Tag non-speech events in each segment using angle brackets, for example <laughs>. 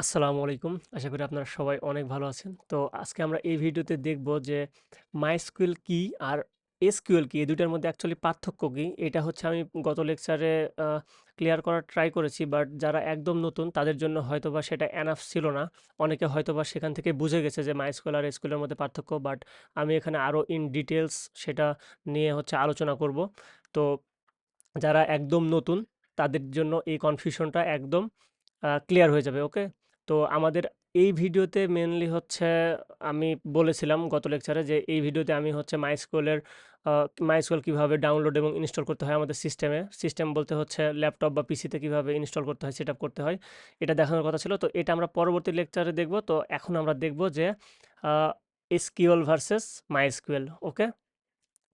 আসসালামু আলাইকুম। আশা করি আপনারা সবাই অনেক ভালো আছেন। তো আজকে আমরা এই ভিডিওতে দেখব যে MySQL কি আর SQL কি? এই ২ টার মধ্যে অ্যাকচুয়ালি পার্থক্য কি? এটা হচ্ছে আমি গত লেকচারে ক্লিয়ার করার ট্রাই করেছি। বাট যারা একদম নতুন, তাদের জন্য হয়তোবা সেটা এনাফ ছিল না। অনেকে হয়তোবা সেখান থেকে বুঝে গেছে যে MySQL আর SQL এর মধ্যে পার্থক্য। বাট আমি এখানে আরও ইন ডিটেলস সেটা নিয়ে হচ্ছে আলোচনা করব। তো যারা একদম নতুন, তাদের জন্য এই কনফিউশনটা একদম ক্লিয়ার হয়ে যাবে। ওকে? তো আমাদের এই ভিডিওতে মেনলি হচ্ছে আমি বলেছিলাম গত লেকচারে যে এই ভিডিওতে আমি হচ্ছে আ MySQL কীভাবে ডাউনলোড এবং ইনস্টল করতে হয় আমাদের সিস্টেমে। সিস্টেম বলতে হচ্ছে ল্যাপটপ বা পিসিতে কীভাবে ইনস্টল করতে হয়, সেটআপ করতে হয়। এটা দেখানোর কথা ছিল। তো এটা আমরা পরবর্তী লেকচারে দেখব। তো এখন আমরা দেখব যে আ ভার্সেস MySQL। ওকে?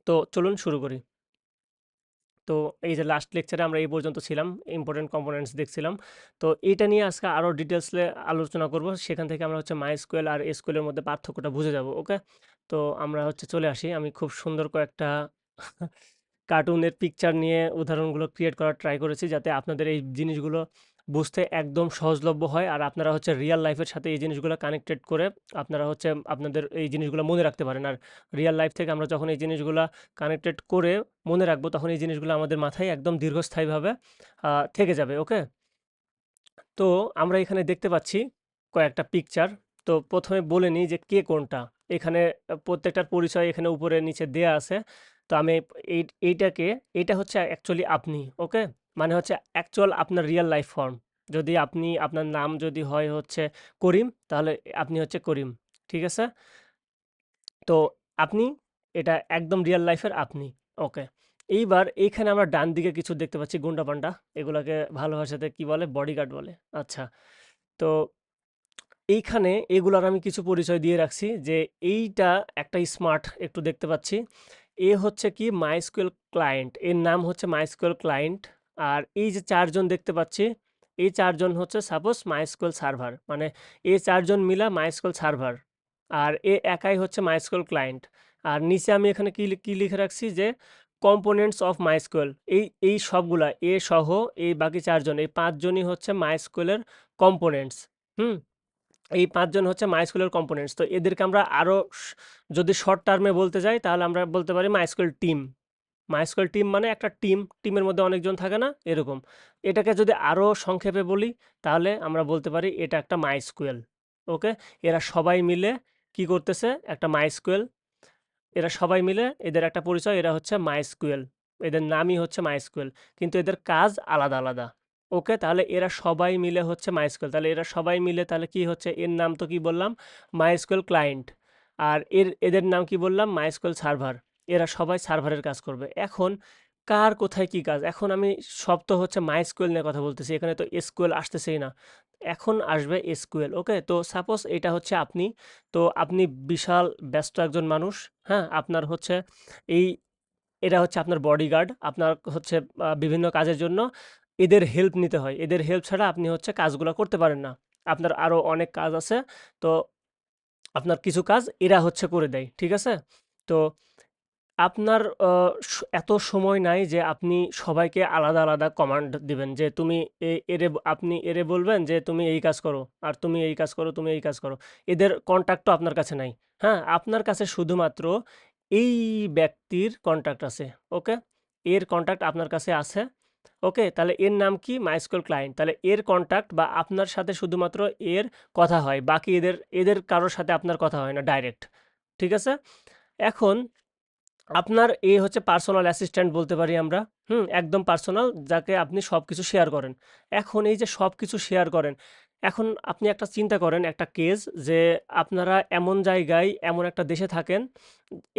তো চলুন শুরু করি। তো এই যে লাস্ট লেকচারে আমরা এই পর্যন্ত ছিলাম। ইম্পর্টেন্ট কম্পোনেন্টস দেখছিলাম। তো এটা নিয়ে আজকে আরও ডিটেলসে আলোচনা করব। সেখান থেকে আমরা হচ্ছে MySQL আর এর মধ্যে পার্থক্যটা বুঝে যাব। ওকে? তো আমরা হচ্ছে চলে আসি। আমি খুব সুন্দর কয়েকটা <laughs> কার্টুনের পিকচার নিয়ে উদাহরণগুলো ক্রিয়েট করার ট্রাই করেছি, যাতে আপনাদের এই জিনিসগুলো বুঝতে একদম সহজলভ্য হয়। আর আপনারা হচ্ছে রিয়াল লাইফের সাথে এই জিনিসগুলো কানেক্টেড করে আপনারা হচ্ছে আপনাদের এই জিনিসগুলো মনে রাখতে পারেন। আর রিয়াল লাইফ থেকে আমরা যখন এই জিনিসগুলা কানেক্টেড করে মনে রাখব, তখন এই জিনিসগুলো আমাদের মাথায় একদম দীর্ঘস্থায়ীভাবে থেকে যাবে। ওকে? তো আমরা এখানে দেখতে পাচ্ছি কয়েকটা পিকচার। তো প্রথমে বলে নিই যে কে কোনটা। এখানে প্রত্যেকটার পরিচয় এখানে উপরে নিচে দেয়া আছে। তো আমি এই, এইটাকে, এইটা হচ্ছে অ্যাকচুয়ালি আপনি। ওকে? মানে হচ্ছে অ্যাকচুয়াল আপনার রিয়াল লাইফ ফর্ম। যদি আপনি আপনার নাম যদি হয় হচ্ছে করিম, তাহলে আপনি হচ্ছে করিম। ঠিক আছে? তো আপনি এটা একদম রিয়াল লাইফের আপনি। ওকে। এইবার এইখানে আমরা ডান দিকে কিছু দেখতে পাচ্ছি গুন্ডা-পান্ডা। এগুলাকে ভালো ভাষাতে কি বলে? বডিগার্ড বলে। আচ্ছা। তো এইখানে এগুলার আমি কিছু পরিচয় দিয়ে রাখছি যে এইটা একটা স্মার্ট একটু দেখতে পাচ্ছি। এ হচ্ছে কি MySQL ক্লায়েন্ট। এর নাম হচ্ছে MySQL ক্লায়েন্ট। আর এই যে চারজন দেখতে পাচ্ছি, এই চারজন হচ্ছে সাপোজ MySQL সার্ভার। মানে এই চারজন মিলা MySQL সার্ভার। আর এ একাই হচ্ছে MySQL ক্লায়েন্ট। আর নিচে আমি এখানে কি কি লিখে রাখছি যে কম্পোনেন্টস অফ MySQL এই এই সবগুলা এ সহ এই বাকি চারজন এই পাঁচজনই হচ্ছে MySQL কম্পোনেন্টস। হুম? এই পাঁচজন হচ্ছে এর কম্পোনেন্টস। তো এদেরকে আমরা আরও যদি শর্ট টার্মে বলতে যাই তাহলে আমরা বলতে পারি MySQL টিম। MySQL টিম মানে একটা টিম। টিমের মধ্যে অনেকজন থাকে না? এরকম। এটাকে যদি আরও সংক্ষেপে বলি তাহলে আমরা বলতে পারি এটা একটা MySQL। ওকে? এরা সবাই মিলে কি করতেছে? একটা MySQL এরা সবাই মিলে এদের একটা পরিচয় এরা হচ্ছে MySQL। এদের নামই হচ্ছে MySQL। কিন্তু এদের কাজ আলাদা, আলাদা। ওকে? তাহলে এরা সবাই মিলে হচ্ছে MySQL। তাহলে এরা সবাই মিলে তাহলে কি হচ্ছে? এর নাম তো কি বললাম? MySQL client. আর এর এদের নাম কি বললাম? MySQL server. এরা সবাই সার্ভারের কাজ করবে। এখন কার কোথায় কি কাজ? এখন আমি সব তো হচ্ছে MySQL নিয়ে কথা বলতেছি। এখানে তো SQL আসতেছেই না। এখন আসবে SQL। ওকে? তো সাপোজ এটা হচ্ছে আপনি। তো আপনি বিশাল ব্যস্ত একজন মানুষ। হ্যাঁ? আপনার হচ্ছে এই, এটা হচ্ছে আপনার বডিগার্ড। আপনার হচ্ছে বিভিন্ন কাজের জন্য এদের হেল্প নিতে হয়। এদের হেল্প ছাড়া আপনি হচ্ছে কাজগুলো করতে পারেন না। আপনার আরও অনেক কাজ আছে। তো আপনার কিছু কাজ এরা হচ্ছে করে দেয়। ঠিক আছে? তো আপনার এত সময় নাই যে আপনি সবাইকে আলাদা, আলাদা কমান্ড দিবেন যে তুমি এ এরে আপনি এরে বলবেন যে তুমি এই কাজ করো, আর তুমি এই কাজ করো, তুমি এই কাজ করো। এদের কনট্যাক্টও আপনার কাছে নাই। হ্যাঁ? আপনার কাছে শুধুমাত্র এই ব্যক্তির কনট্যাক্ট আছে। ওকে? এর কনট্যাক্ট আপনার কাছে আছে। ওকে? তাহলে এর নাম কি? MySQL client. তাহলে এর কনট্যাক্ট বা আপনার সাথে শুধুমাত্র এর কথা হয়। বাকি এদের এদের কারও সাথে আপনার কথা হয় না ডাইরেক্ট। ঠিক আছে? এখন আপনার এ হচ্ছে পার্সোনাল অ্যাসিস্ট্যান্ট বলতে পারি আমরা। হুম? একদম পার্সোনাল যাকে আপনি সব কিছু শেয়ার করেন। এখন এই যে সব কিছু শেয়ার করেন, এখন আপনি একটা চিন্তা করেন একটা কেস যে আপনারা এমন জায়গায় এমন একটা দেশে থাকেন,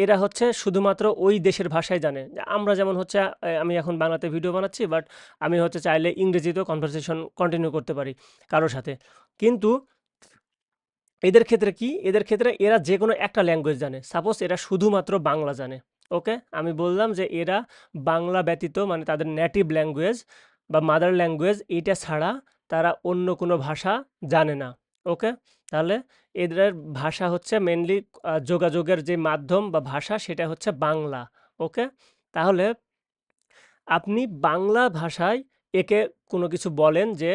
এরা হচ্ছে শুধুমাত্র ওই দেশের ভাষাই জানে। আমরা যেমন হচ্ছে আমি এখন বাংলাতে ভিডিও বানাচ্ছি বাট আমি হচ্ছে চাইলে ইংরেজিতেও কনভারসেশন কন্টিনিউ করতে পারি কারোর সাথে। কিন্তু এদের ক্ষেত্রে কি? এদের ক্ষেত্রে এরা যে কোনো একটা ল্যাঙ্গুয়েজ জানে। সাপোজ এরা শুধুমাত্র বাংলা জানে। ওকে? আমি বললাম যে এরা বাংলা ব্যতীত মানে তাদের নেটিভ ল্যাঙ্গুয়েজ বা মাদার ল্যাঙ্গুয়েজ এইটা ছাড়া তারা অন্য কোনো ভাষা জানে না। ওকে? তাহলে এদের ভাষা হচ্ছে মেনলি যোগাযোগের যে মাধ্যম বা ভাষা সেটা হচ্ছে বাংলা। ওকে? তাহলে আপনি বাংলা ভাষায় একে কোনো কিছু বলেন যে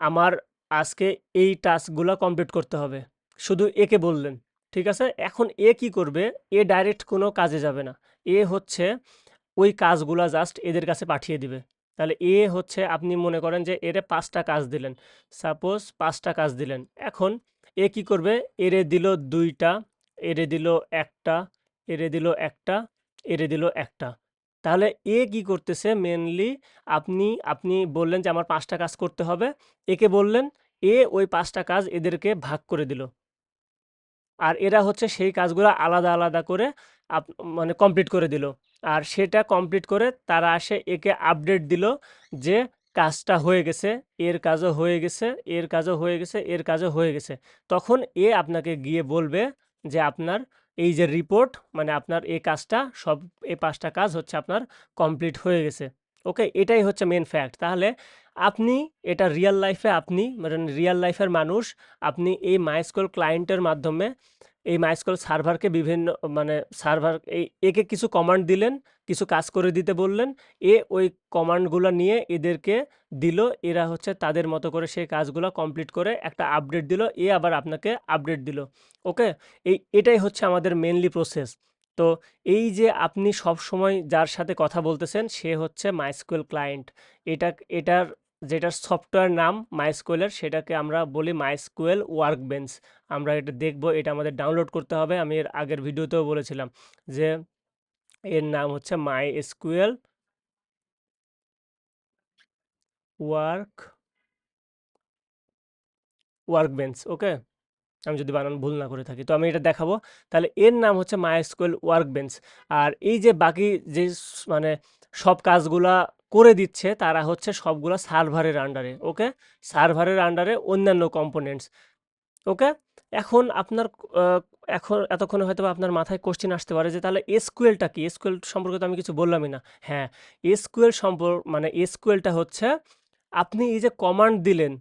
আমার আজকে এই টাস্কগুলো কমপ্লিট করতে হবে, শুধু একে বললেন ঠিক আছে? এখন এ কি করবে? এ ডাইরেক্ট কোনো কাজে যাবে না। এ হচ্ছে ওই কাজগুলা জাস্ট এদের কাছে পাঠিয়ে দিবে। তাহলে এ হচ্ছে আপনি মনে করেন যে এরে পাঁচটা কাজ দিলেন। সাপোজ পাঁচটা কাজ দিলেন। এখন এ কি করবে? এরে দিল দুইটা, এরে দিল একটা, এরে দিল একটা, এরে দিল একটা। তাহলে এ কি করতেছে? মেনলি আপনি আপনি বললেন যে আমার পাঁচটা কাজ করতে হবে। একে বললেন, এ ওই পাঁচটা কাজ এদেরকে ভাগ করে দিল। আর এরা হচ্ছে সেই কাজগুলো আলাদা আলাদা করে আপ মানে কমপ্লিট করে দিল। আর সেটা কমপ্লিট করে তারা আসে একে আপডেট দিল যে কাজটা হয়ে গেছে, এর কাজও হয়ে গেছে, এর কাজও হয়ে গেছে, এর কাজও হয়ে গেছে। তখন এ আপনাকে গিয়ে বলবে যে আপনার এই যে রিপোর্ট মানে আপনার এই কাজটা, সব, এই পাঁচটা কাজ হচ্ছে আপনার কমপ্লিট হয়ে গেছে। ওকে এটাই হচ্ছে মেন ফ্যাক্ট তাহলে আপনি এটা রিয়েল লাইফে আপনি মানে রিয়েল লাইফের মানুষ, আপনি এই মাইস্কুল ক্লায়েন্টের মাধ্যমে এই মাইস্কুল সার্ভারকে বিভিন্ন মানে সার্ভার এই একে কিছু কমান্ড দিলেন, কিছু কাজ করে দিতে বললেন, এ ওই কমান্ডগুলো নিয়ে এদেরকে দিল, এরা হচ্ছে তাদের মতো করে সেই কাজগুলো কমপ্লিট করে একটা আপডেট দিল, এ আবার আপনাকে আপডেট দিল ওকে এই, এটাই হচ্ছে আমাদের মেনলি প্রসেস তো এই যে আপনি সব সময় যার সাথে কথা বলতেছেন, সে হচ্ছে মাইস্কুয়েল ক্লায়েন্ট এটা, এটার যেটার সফটওয়্যার নাম মাইস্কুয়েলের সেটাকে আমরা বলি মাইস্কুয়েল ওয়ার্ক বেঞ্চ আমরা এটা দেখব, এটা আমাদের ডাউনলোড করতে হবে। আমি এর আগের ভিডিওতেও বলেছিলাম যে এর নাম হচ্ছে my SQL work workbench okay? আমি যদি বানান ভুল না করে থাকি। তো আমি এটা দেখাবো। তাহলে এর নাম হচ্ছে মাইস্কুয়েল ওয়ার্ক বেঞ্চ আর এই যে বাকি যে মানে সব কাজগুলা করে দিচ্ছে তারা হচ্ছে সবগুলো সার্ভারের আন্ডারে ওকে সার্ভারের আন্ডারে অন্যান্য কম্পোনেন্টস ওকে এখন আপনার এখন এতক্ষণে হয়তো আপনার মাথায় কোশ্চেন আসতে পারে যে তাহলে এসকিউএলটা কি? এসকিউএল সম্পর্কে তো আমি কিছু বললামই না। হ্যাঁ এসকিউএল সম্পর্ক মানে এসকিউএলটা হচ্ছে আপনি এই যে কমান্ড দিলেন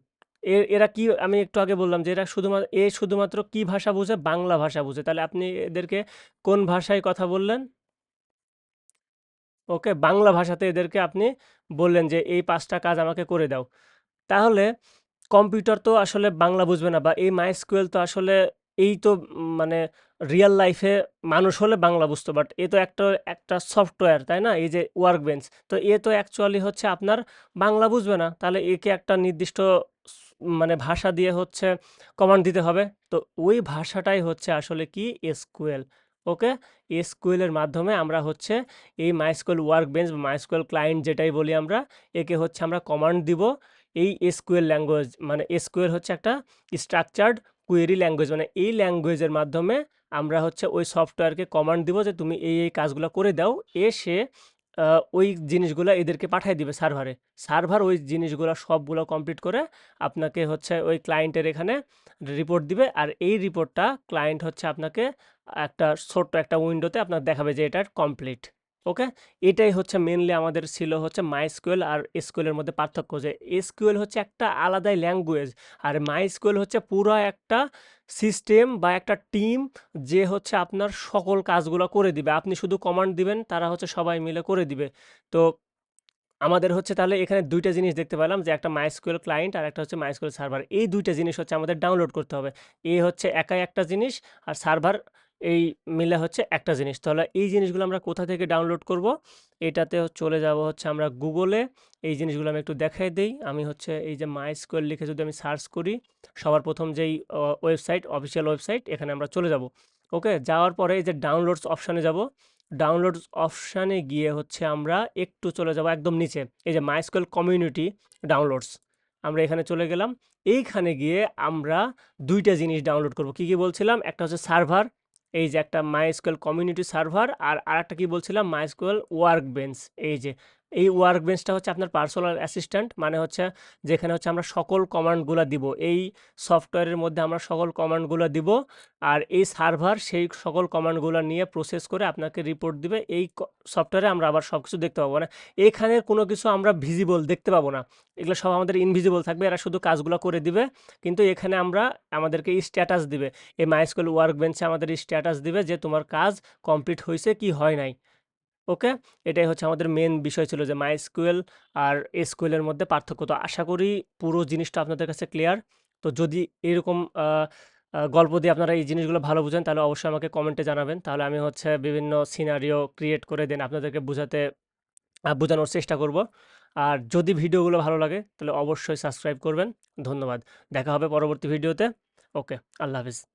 এর এরা কি, আমি একটু আগে বললাম যে এরা শুধুমাত্র এ শুধুমাত্র কি ভাষা বুঝে? বাংলা ভাষা বুঝে। তাহলে আপনি এদেরকে কোন ভাষায় কথা বললেন? ওকে, বাংলা ভাষাতে এদেরকে আপনি বললেন যে, এই পাঁচটা কাজ আমাকে করে দাও। তাহলে কম্পিউটার তো আসলে বাংলা বুঝবে না বা এই মাইস্কুয়েল তো আসলে এই তো মানে রিয়েল লাইফে মানুষ হলে বাংলা বুঝতো বাট এ তো একটা একটা সফটওয়্যার তাই না? এই যে ওয়ার্ক বেঞ্চ তো এ তো অ্যাকচুয়ালি হচ্ছে আপনার বাংলা বুঝবে না। তাহলে একে একটা নির্দিষ্ট মানে ভাষা দিয়ে হচ্ছে কমান্ড দিতে হবে। তো ওই ভাষাটাই হচ্ছে আসলে কি? এসকিউএল ওকে? এসকিউএল এর মাধ্যমে আমরা হচ্ছে এই মাইস্কুয়েল ওয়ার্ক বেঞ্চ বা মাইস্কুয়েল ক্লায়েন্ট যেটাই বলি আমরা, একে হচ্ছে আমরা কমান্ড দিব। এই এসকিউএল ল্যাঙ্গুয়েজ মানে এসকিউএল হচ্ছে একটা স্ট্রাকচার্ড কুয়েরি ল্যাঙ্গুয়েজ মানে এই ল্যাঙ্গুয়েজের মাধ্যমে আমরা হচ্ছে ওই সফটওয়্যারকে কমান্ড দিব যে তুমি এই এই কাজগুলো করে দাও। এ সে ওই জিনিসগুলো এদেরকে পাঠিয়ে দিবে সার্ভারে সার্ভার ওই জিনিসগুলো সবগুলো কমপ্লিট করে আপনাকে হচ্ছে ওই ক্লায়েন্টের এখানে রিপোর্ট দিবে আর এই রিপোর্টটা ক্লায়েন্ট হচ্ছে আপনাকে একটা ছোট্ট একটা উইন্ডোতে আপনার দেখাবে যে এটা কমপ্লিট ওকে এটাই হচ্ছে মেনলি আমাদের ছিল হচ্ছে মাইস্কুয়েল আর এসকিউএলের মধ্যে পার্থক্য যে এসকিউএল হচ্ছে একটা আলাদাই ল্যাঙ্গুয়েজ আর মাইস্কুয়েল হচ্ছে পুরো একটা সিস্টেম বা একটা টিম যে হচ্ছে আপনার সকল কাজগুলো করে দিবে। আপনি শুধু কমান্ড দিবেন, তারা হচ্ছে সবাই মিলে করে দিবে। তো আমাদের হচ্ছে তাহলে এখানে দুইটা জিনিস দেখতে পেলাম যে একটা মাইস্কুয়েল ক্লায়েন্ট আর একটা হচ্ছে মাইস্কুয়েল সার্ভার এই দুইটা জিনিস হচ্ছে আমাদের ডাউনলোড করতে হবে। এ হচ্ছে একাই একটা জিনিস আর সার্ভার এই মিলে হচ্ছে একটা জিনিস। তাহলে এই জিনিসগুলো আমরা কোথা থেকে ডাউনলোড করব? এটাতে চলে যাব হচ্ছে আমরা গুগলে এই জিনিসগুলো আমি একটু দেখাই দিই। আমি হচ্ছে এই যে মাইস্কুয়েল লিখে যদি আমি সার্চ করি, সবার প্রথম যেই ওয়েবসাইট অফিসিয়াল ওয়েবসাইট এখানে আমরা চলে যাব। ওকে? যাওয়ার পরে এই যে ডাউনলোডস অপশানে যাব। ডাউনলোড অপশানে গিয়ে হচ্ছে আমরা একটু চলে যাব একদম নিচে। এই যে মাইস্কুয়েল কমিউনিটি ডাউনলোডস আমরা এখানে চলে গেলাম। এইখানে গিয়ে আমরা দুইটা জিনিস ডাউনলোড করব। কি কি বলছিলাম? একটা হচ্ছে সার্ভার এই যে একটা মাইস্কুয়েল কমিউনিটি সার্ভার আর আরেকটা কি বলছিলাম? মাইস্কুয়েল ওয়ার্ক বেঞ্চ এই যে এই ওয়ার্ক বেঞ্চটা হচ্ছে আপনার পার্সোনাল অ্যাসিস্ট্যান্ট মানে হচ্ছে যেখানে হচ্ছে আমরা সকল কমান্ডগুলো দিব। এই সফটওয়্যারের মধ্যে আমরা সকল কমান্ডগুলো দিব আর এই সার্ভার সেই সকল কমান্ডগুলো নিয়ে প্রসেস করে আপনাকে রিপোর্ট দিবে। এই সফটওয়্যারে আমরা আবার সব কিছু দেখতে পাবো। না এখানে কোনো কিছু আমরা ভিজিবল দেখতে পাবো না। এগুলো সব আমাদের ইনভিজিবল থাকবে, এরা শুধু কাজগুলো করে দিবে। কিন্তু এখানে আমরা আমাদেরকে স্ট্যাটাস দিবে। এই মাইস্কুল ওয়ার্ক বেঞ্চে আমাদের স্ট্যাটাস দিবে যে তোমার কাজ কমপ্লিট হয়েছে কি হয় নাই। ওকে এটাই হচ্ছে আমাদের মেন বিষয় ছিল যে মাইস্কুয়েল আর এসকিউএলের মধ্যে পার্থক্য তো আশা করি পুরো জিনিসটা আপনাদের কাছে ক্লিয়ার তো যদি এরকম গল্প দিয়ে আপনারা এই জিনিসগুলো ভালো বুঝেন তাহলে অবশ্যই আমাকে কমেন্টে জানাবেন। তাহলে আমি হচ্ছে বিভিন্ন সিনারিও ক্রিয়েট করে দেন আপনাদেরকে বুঝাতে বোঝানোর চেষ্টা করব। আর যদি ভিডিওগুলো ভালো লাগে তাহলে অবশ্যই সাবস্ক্রাইব করবেন। ধন্যবাদ। দেখা হবে পরবর্তী ভিডিওতে। ওকে, আল্লাহ হাফেজ।